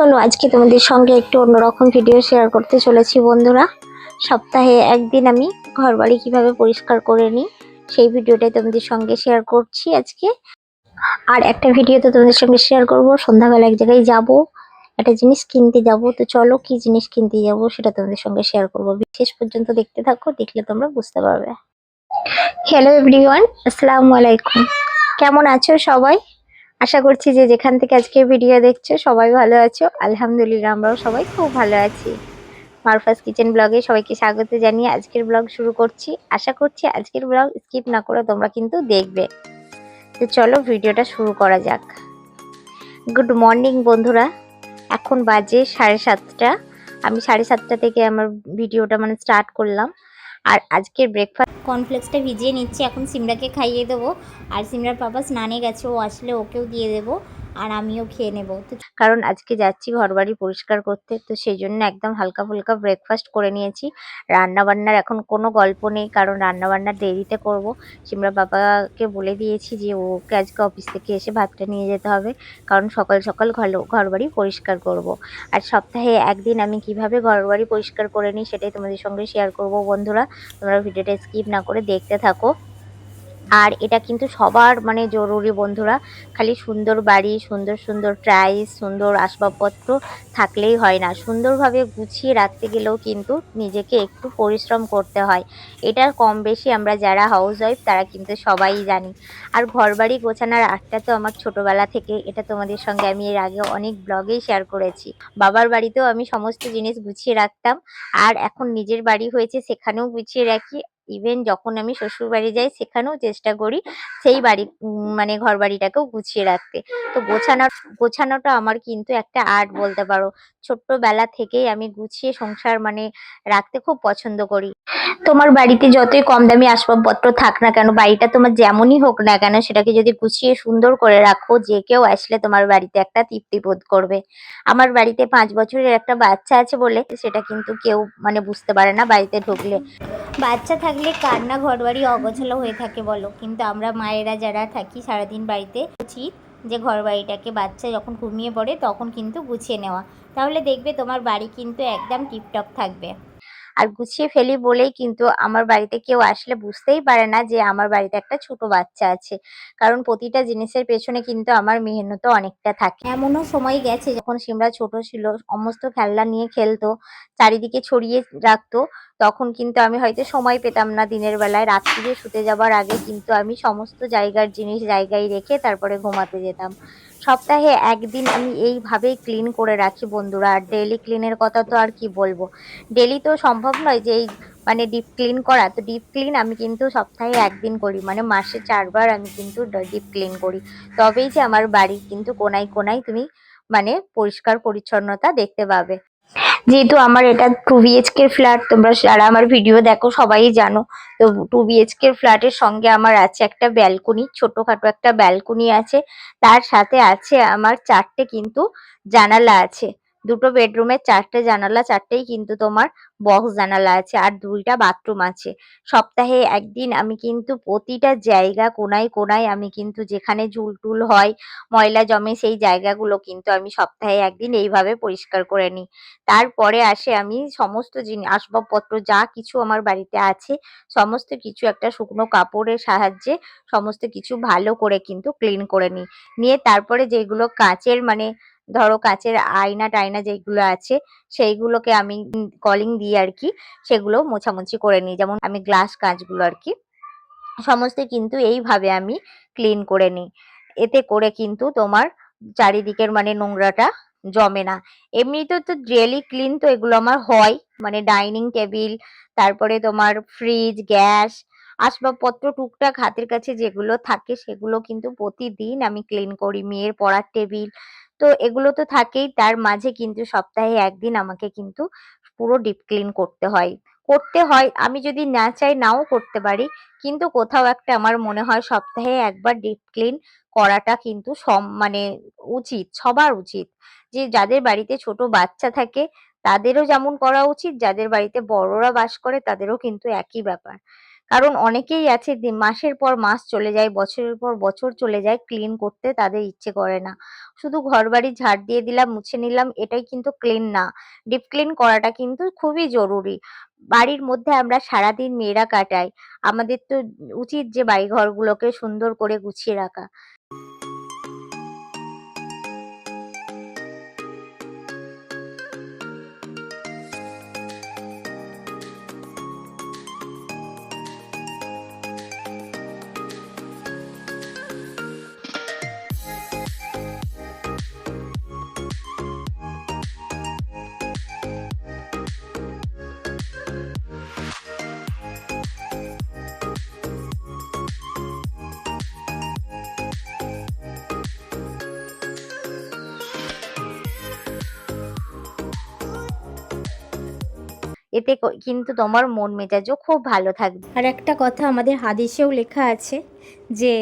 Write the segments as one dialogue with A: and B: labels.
A: চলো, আজকে তোমাদের সঙ্গে একটু অন্যরকম ভিডিও শেয়ার করতে চলেছি বন্ধুরা। সপ্তাহে একদিন আমি ঘর বাড়ি কীভাবে পরিষ্কার করে নিই, সেই ভিডিওটাই তোমাদের সঙ্গে শেয়ার করছি আজকে। আর একটা ভিডিও তো তোমাদের সঙ্গে শেয়ার করব, সন্ধ্যাবেলা এক জায়গায় যাব, একটা জিনিস কিনতে যাব। তো চলো, কি জিনিস কিনতে যাব সেটা তোমাদের সঙ্গে শেয়ার করব। বিশেষ পর্যন্ত দেখতে থাকো, দেখলে তোমরা বুঝতে পারবে। হ্যালো এভরিওয়ান আসসালামু আলাইকুম। কেমন আছো সবাই? আশা করছি যে যেখান থেকে আজকে ভিডিও দেখছ, সবাই ভালো আছো। আলহামদুলিল্লাহ, আমরাও সবাই খুব ভালো আছি। মারফাস কিচেন ব্লগে সবাইকে স্বাগত জানিয়ে আজকের ব্লগ শুরু করছি। আশা করছি আজকের ব্লগ স্কিপ না করে তোমরা কিন্তু দেখবে। তো চলো ভিডিওটা শুরু করা যাক। গুড মর্নিং বন্ধুরা। এখন বাজে সাড়ে সাতটা। আমি সাড়ে সাতটা থেকে আমার ভিডিওটা মানে স্টার্ট করলাম। আর আজকের ব্রেকফাস্ট কর্নফ্লেক্সটা ভিজিয়ে নিচ্ছি, এখন সিমরাকে খাইয়ে দেবো। আর সিমরার বাবা স্নানে গেছে, ও আসলে ওকেও দিয়ে দেবো। আর আমিও খেয়ে নেব। কারণ আজকে যাচ্ছি ঘরবাড়ি পরিষ্কার করতে, তো সেই জন্য একদম হালকা ফুলকা ব্রেকফাস্ট করে নিয়েছি। রান্নাবান্নার এখন কোনো গল্প নেই, কারণ রান্না বান্নার দেরিতে করব। সিমরা বাবাকে বলে দিয়েছি যে, ওকে আজকে অফিস থেকে এসে ভাতটা নিয়ে যেতে হবে, কারণ সকাল সকাল ঘর ঘরবাড়ি পরিষ্কার করব। আর সপ্তাহে একদিন আমি কীভাবে ঘরবাড়ি পরিষ্কার করে নিই সেটাই তোমাদের সঙ্গে শেয়ার করব বন্ধুরা। তোমরা ভিডিওটা স্কিপ না করে দেখতে থাকো। আর এটা কিন্তু সবার মানে জরুরি বন্ধুরা। খালি সুন্দর বাড়ি, সুন্দর সুন্দর প্রাইস সুন্দর আসবাবপত্র থাকলেই হয় না। সুন্দরভাবে গুছিয়ে রাখতে গেলেও কিন্তু নিজেকে একটু পরিশ্রম করতে হয়। এটা কম বেশি আমরা যারা হাউস ওয়াইফ তারা কিন্তু সবাই জানি। আর ঘরবাড়ি গোছানোর আটটা তো আমার ছোটবেলা থেকে, এটা তোমাদের সঙ্গে আমি এর আগে অনেক ব্লগেই শেয়ার করেছি। বাবার বাড়িতেও আমি সমস্ত জিনিস গুছিয়ে রাখতাম। আর এখন নিজের বাড়ি হয়েছে, সেখানেও গুছিয়ে রাখি। ইভেন যখন আমি শ্বশুর বাড়ি যাই, সেখানেও চেষ্টা করি সেই বাড়ি মানে ঘর বাড়িটাকেও গুছিয়ে রাখতে। তো গোছানোর গোছানোটা আমার কিন্তু একটা আর্ট বলতে পারো। ছোট্টবেলা থেকেই আমি গুছিয়ে সংসার মানে রাখতে খুব পছন্দ করি। তোমার বাড়িতে যতই কম দামি আসবাবপত্র থাক না কেন, বাড়িটা তোমার যেমনই হোক না কেন, সেটাকে যদি গুছিয়ে সুন্দর করে রাখো, যে কেউ আসলে তোমার বাড়িতে একটা তৃপ্তি বোধ করবে। আমার বাড়িতে পাঁচ বছরের একটা বাচ্চা আছে বলে, সেটা কিন্তু কেউ মানে বুঝতে পারে না বাড়িতে ঢুকলে। বাচ্চা থাকলে কার না ঘর বাড়ি অগোছালো হয়ে থাকে বলো? কিন্তু আমরা মায়েরা যারা থাকি সারাদিন বাড়িতে, উচিত যে ঘর বাড়িটাকে বাচ্চা যখন ঘুমিয়ে পড়ে তখন কিন্তু গুছিয়ে নেওয়া। তাহলে দেখবে তোমার বাড়ি কিন্তু একদম টিপটপ থাকবে। আর গুছিয়ে ফেলি বলেই কিন্তু আমার বাড়িতে কেউ আসলে বুঝতেই পারে না যে আমার বাড়িতে একটা ছোট বাচ্চা আছে। কারণ প্রতিটা জিনিসের পেছনে কিন্তু আমার মেহনত অনেকটা থাকে। এমনও সময় গেছে যখন সিমরা ছোট ছিল, সমস্ত খেলনা নিয়ে খেলতো, চারিদিকে ছড়িয়ে রাখতো, তখন কিন্তু আমি হয়তো সময় পেতাম না দিনের বেলায়। রাত্রিরে শুতে যাবার আগে কিন্তু আমি সমস্ত জায়গার জিনিস জায়গায় রেখে তারপরে ঘুমাতে যেতাম। সপ্তাহে একদিন আমি এইভাবেই ক্লিন করে রাখি বন্ধুরা। আর ডেলি ক্লিনের কথা তো আর কি বলব? ডেলি তো সম্ভব নয় যে এই মানে ডিপ ক্লিন করা। তো ডিপ ক্লিন আমি কিন্তু সপ্তাহে একদিন করি। মানে মাসে চারবার আমি কিন্তু ডিপ ক্লিন করি। তবেই যে আমার বাড়ির কিন্তু কোনায় কোনায় তুমি মানে পরিষ্কার পরিচ্ছন্নতা দেখতে পাবে। যেহেতু আমার এটা টু বিএচকে ফ্ল্যাট তোমরা যারা আমার ভিডিও দেখো সবাই জানো। তো টু বিএচকে ফ্ল্যাটের সঙ্গে আমার আছে একটা ব্যালকনি ছোটোখাটো একটা ব্যালকনি আছে। তার সাথে আছে আমার চারটে কিন্তু জানালা আছে। দুটো বেডরুমের চারটে জানালা, চারটেই কিন্তু তোমার বক্স জানালা আছে আর দুইটা বাথরুম আছে। সপ্তাহে একদিন আমি কিন্তু প্রতিটা জায়গা কোনায় কোনায় আমি কিন্তু যেখানে ঝুল টুল হয়, ময়লা জমে সেই জায়গাগুলো কিন্তু আমি সপ্তাহে একদিন এইভাবে পরিষ্কার করে নিই। তারপরে আসে আমি সমস্ত জিনিস আসবাবপত্র যা কিছু আমার বাড়িতে আছে, সমস্ত কিছু একটা শুকনো কাপড়ের সাহায্যে সমস্ত কিছু ভালো করে কিন্তু ক্লিন করে নিই। নিয়ে তারপরে যেগুলো কাঁচের মানে ধরো কাঁচের আয়না টায়না যেগুলো আছে, সেইগুলোকে আমি কলিং দিয়ে আর কি সেগুলো মোছামুছি করে নিই। যেমন আমি গ্লাস কাঁচগুলো আর কি, সমস্ত কিন্তু এইভাবে আমি ক্লিন করে নিই। এতে করে কিন্তু তোমার চারিদিকের মানে নোংরাটা জমে না। এমনিতে তো ডেলি ক্লিন তো এগুলো আমার হয় মানে ডাইনিং টেবিল তারপরে তোমার ফ্রিজ গ্যাস আসবাবপত্র টুকটাক হাতের কাছে যেগুলো থাকে সেগুলো কিন্তু প্রতিদিন আমি ক্লিন করি। মেয়ের পড়ার টেবিল তো এগুলো তো থাকেই, তার মাঝে কিন্তু সপ্তাহে একদিন আমাকে কিন্তু পুরো ডিপ ক্লিন করতে হয়। করতে হয়, আমি যদি না চাই নাও করতে পারি, কিন্তু কোথাও একটা আমার মনে হয় সপ্তাহে একবার ডিপ ক্লিন করাটা কিন্তু সম মানে উচিত, সবার উচিত। যে যাদের বাড়িতে ছোট বাচ্চা থাকে, তাদেরও যেমন করা উচিত, যাদের বাড়িতে বড়রা বাস করে, তাদেরও কিন্তু একই ব্যাপার। কারণ অনেকেই আছে মাসের পর মাস চলে যায়, বছরের পর বছর চলে যায় ক্লিন করতে তাদের ইচ্ছে করে না। শুধু ঘর বাড়ি ঝাড় দিয়ে দিলাম, মুছে নিলাম, এটাই কিন্তু ক্লিন না। ডিপ ক্লিন করাটা কিন্তু খুবই জরুরি। বাড়ির মধ্যে আমরা সারাদিন মেয়েরা কাটাই। আমাদের তো উচিত যে বাড়ি ঘরগুলোকে সুন্দর করে গুছিয়ে রাখা। এতে কিন্তু তোমার মন মেজাজও খুব ভালো থাকবে।
B: আর একটা কথা আমাদের হাদিসেও লেখা আছে যে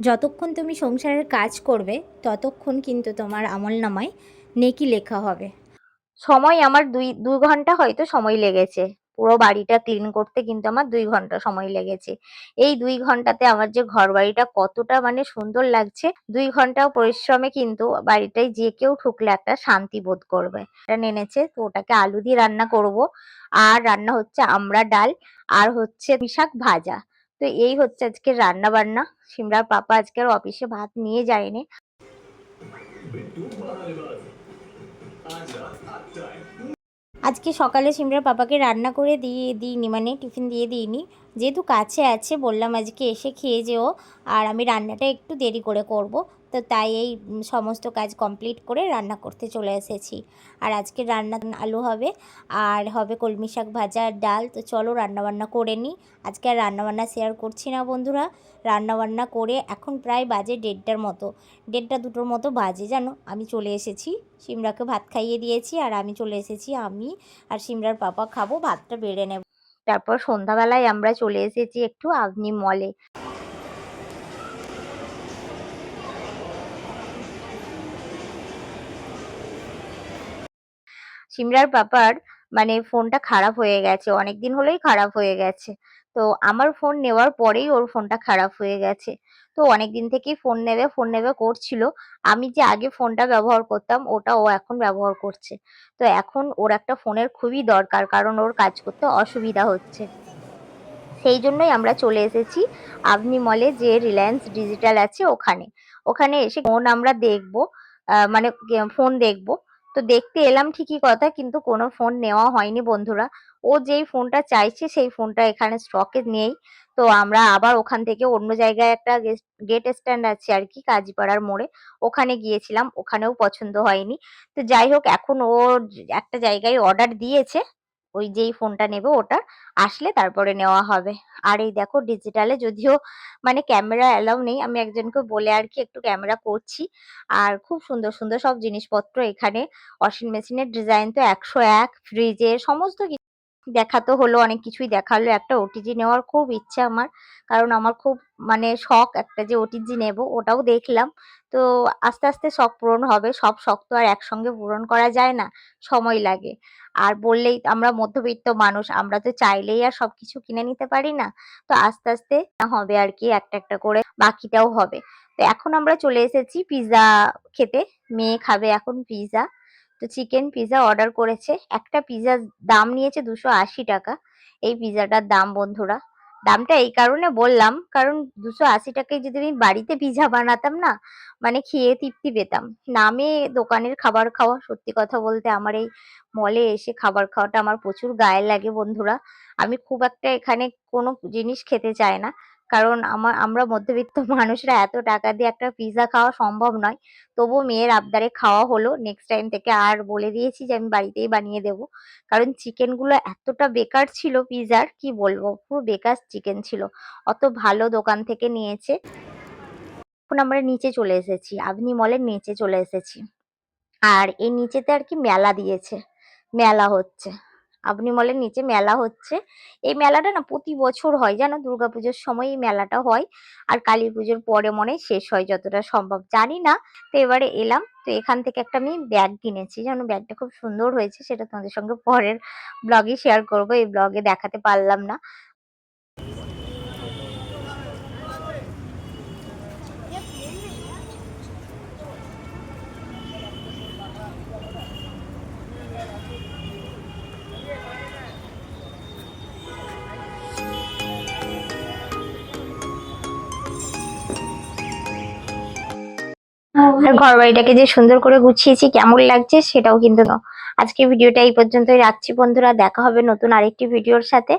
B: যতক্ষণ তুমি সংসারের কাজ করবে ততক্ষণ কিন্তু তোমার আমল নামায় নেকি লেখা হবে।
A: সময় আমার দুই দু ঘণ্টা হয়তো সময় লেগেছে। পুরো বাড়িটা ক্লিন করতে কিন্তু আমার দুই ঘণ্টা সময় লেগেছে। এই দুই ঘন্টাতে আমার যে ঘর বাড়িটা কতটা মানে সুন্দর লাগছে, দুই ঘণ্টা পরিশ্রমে কিন্তু বাড়িটায় যে কেউ ঠুকলে একটা শান্তি বোধ করবে। এটা নেনেছে, তো ওটাকে আলু দিয়ে রান্না করব। আর রান্না হচ্ছে আমরা ডাল, আর হচ্ছে শাক ভাজা। তো এই হচ্ছে আজকে রান্না বান্না সিমরার পাপা আজকের অফিসে ভাত নিয়ে যায়নি।
B: আজকে সকালে সিমরার পাপাকে রান্না করে দিয়ে দিইনি মানে টিফিন দিয়ে দিইনি। যেহেতু কাছে আছে, বললাম আজকে এসে খেয়ে যেও আর আমি রান্নাটা একটু দেরি করে করব। তো তাই এই সমস্ত কাজ কমপ্লিট করে রান্না করতে চলে এসেছি। আর আজকে রান্না আলু হবে আর হবে কলমি শাক ভাজা আর ডাল। তো চলো রান্নাবান্না করে নিই। আজকে আর রান্নাবান্না শেয়ার করছি না বন্ধুরা। রান্নাবান্না করে এখন প্রায় বাজে দেড়টার মতো। দেড়টা দুটোর মতো বাজে, জানো? আমি চলে এসেছি। সিমরাকে ভাত খাইয়ে দিয়েছি আর আমি চলে এসেছি আমি আর সিমরার পাপা খাব। ভাতটা বেড়ে নেব।
A: তারপর সন্ধ্যাবেলায় আমরা চলে এসেছি একটু আগ্নি মলে। সিমরার পাপার মানে ফোনটা খারাপ হয়ে গেছে, অনেকদিন হলেই খারাপ হয়ে গেছে। তো আমার ফোন নেওয়ার পরেই ওর ফোনটা খারাপ হয়ে গেছে। তো অনেকদিন থেকেই ফোন নেবে ফোন নেবে করছিল। আমি যে আগে ফোনটা ব্যবহার করতাম, ওটা ও এখন ব্যবহার করছে। তো এখন ওর একটা ফোনের খুবই দরকার, কারণ ওর কাজ করতে অসুবিধা হচ্ছে। সেই জন্যই আমরা চলে এসেছি আপনি মলে যে রিলায়েন্স ডিজিটাল আছে ওখানে। ওখানে এসে ফোন আমরা দেখব মানে ফোন দেখব। তো দেখতে এলাম ঠিকই কথা কিন্তু কোনো ফোন নেওয়া হয়নি বন্ধুরা। ও যেই ফোনটা চাইছে সেই ফোনটা এখানে স্টকে নেই। তো আমরা আবার ওখান থেকে অন্য জায়গায় একটা গেট স্ট্যান্ড আছে আর কি কাজীপাড়ার মোড়ে। ওখানে গিয়েছিলাম, ওখানেও পছন্দ হয়নি। তো যাই হোক, এখন ও একটা জায়গায় অর্ডার দিয়েছে। ওই যেই ফোনটা নেবে ওটা আসলে তারপরে নেওয়া হবে। আর এই দেখো ডিজিটালে যদিও মানে ক্যামেরা অ্যালাউ নেই, আমি একজনকে বলে আর কি একটু ক্যামেরা করছি। আর খুব সুন্দর সুন্দর সব জিনিসপত্র এখানে ওয়াশিং মেশিনের ডিজাইন তো একশো এক ফ্রিজের সমস্ত কিছু দেখাতো হলো, অনেক কিছুই দেখাল। একটা ওটিজি নেওয়ার খুব ইচ্ছে আমার, কারণ আমার খুব মানে শখ একটা যে ওটিজি নেব, ওটাও দেখলাম। তো আস্তে আস্তে শখ পূরণ হবে, সব শখ তো আর একসঙ্গে পূরণ করা যায় না, সময় লাগে। আর বললেই আমরা মধ্যবিত্ত মানুষ, আমরা তো চাইলেই আর সব কিছু কিনে নিতে পারি না। তো আস্তে আস্তে হবে আর কি, একটা একটা করে বাকিটাও হবে। তো এখন আমরা চলে এসেছি পিৎজা খেতে, মেয়ে খাবে এখন পিৎজা তো চিকেন পিৎজা অর্ডার করেছে। একটা পিৎজার দাম নিয়েছে দুশো আশি টাকা। এই পিৎজাটার দাম, বন্ধুরা। দামটা এই কারণে বললাম, কারণ দুশো আশি টাকায় যদি আমি বাড়িতে পিৎজা বানাতাম না মানে খেয়ে তৃপ্তি পেতাম। নামে দোকানের খাবার খাওয়া, সত্যি কথা বলতে আমার এই মলে এসে খাবার খাওয়াটা আমার প্রচুর গায়ে লাগে, বন্ধুরা। আমি খুব একটা এখানে কোনো জিনিস খেতে চাই না। কারণ আমার, আমরা মধ্যবিত্ত মানুষরা এত টাকা দিয়ে একটা পিৎজা খাওয়া সম্ভব নয়। তবুও মেয়ের আবদারে খাওয়া হলো। নেক্সট টাইম থেকে আর বলে দিয়েছি যে আমি বাড়িতেই বানিয়ে দেব। কারণ চিকেনগুলো এতটা বেকার ছিল পিৎজার কি বলব? পুরো বেকার চিকেন ছিল। অত ভালো দোকান থেকে নিয়েছে। এখন আমরা নিচে চলে এসেছি। আপনি মলের নিচে চলে এসেছি। আর এই নিচেতে আর কি মেলা দিয়েছে। মেলা হচ্ছে। আবনি বলেন নিচে মেলা হচ্ছে। এই মেলাটা না প্রতি বছর হয়, জানো? দুর্গাপুজোর সময় এই মেলাটা হয় আর কালী পুজোর পরে মনে শেষ হয় যতটা সম্ভব। জানি না, তো এবারে এলাম। তো এখান থেকে একটা আমি ব্যাগ কিনেছি, জানো? ব্যাগটা খুব সুন্দর হয়েছে, সেটা তোমাদের সঙ্গে পরের ব্লগে শেয়ার করব। এই ব্লগে দেখাতে পারলাম না। ঘর বাড়িটাকে যে সুন্দর করে গুছিয়েছি, কেমন লাগছে সেটাও কিন্তু আজকে ভিডিওটা এই পর্যন্তই রাখছি বন্ধুরা, দেখা হবে নতুন আরেকটি ভিডিওর সাথে।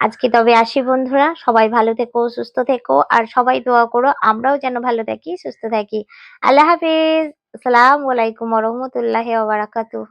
A: আজকে তবে আসি বন্ধুরা, সবাই ভালো থেকো, সুস্থ থেকো, আর সবাই দোয়া করো আমরাও যেন ভালো থাকি, সুস্থ থাকি। আল্লাহ হাফিজ। আসসালামু আলাইকুম রহমতুল্লাহ বারাকাতুহ।